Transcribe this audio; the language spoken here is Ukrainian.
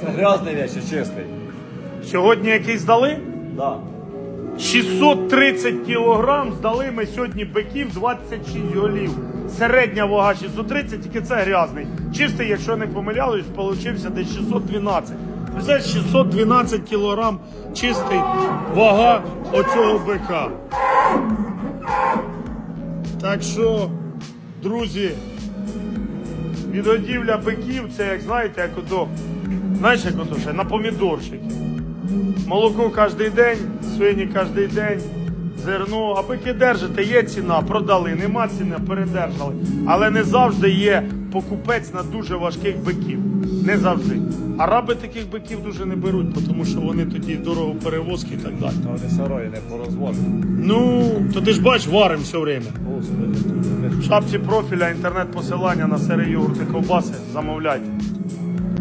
Це грязний чи чистий? Сьогодні якийсь здали? Да. 630 кілограм здали ми сьогодні биків 26 голів. Середня вага 630, тільки це грязний. Чистий, якщо не помилялись, получився десь 612. Це 612 кілограм чистий вага оцього бика. Так що, друзі, відгодівля биків, це як знаєте, як ото, знаєш, як ото ще, на помідорчик. Молоко кожен день, свині кожен день, зерно. А бики держите, є ціна, продали, нема ціни, передержали. Але не завжди є покупець на дуже важких биків. Не завжди. Араби таких биків дуже не беруть, тому що вони тоді дорого перевозки і так далі. То вони сарої не порозводили. Ну, то ти ж бач, варим все время. Господи. В шапці профіля інтернет-посилання на сири йогурти ковбаси. Замовляйте.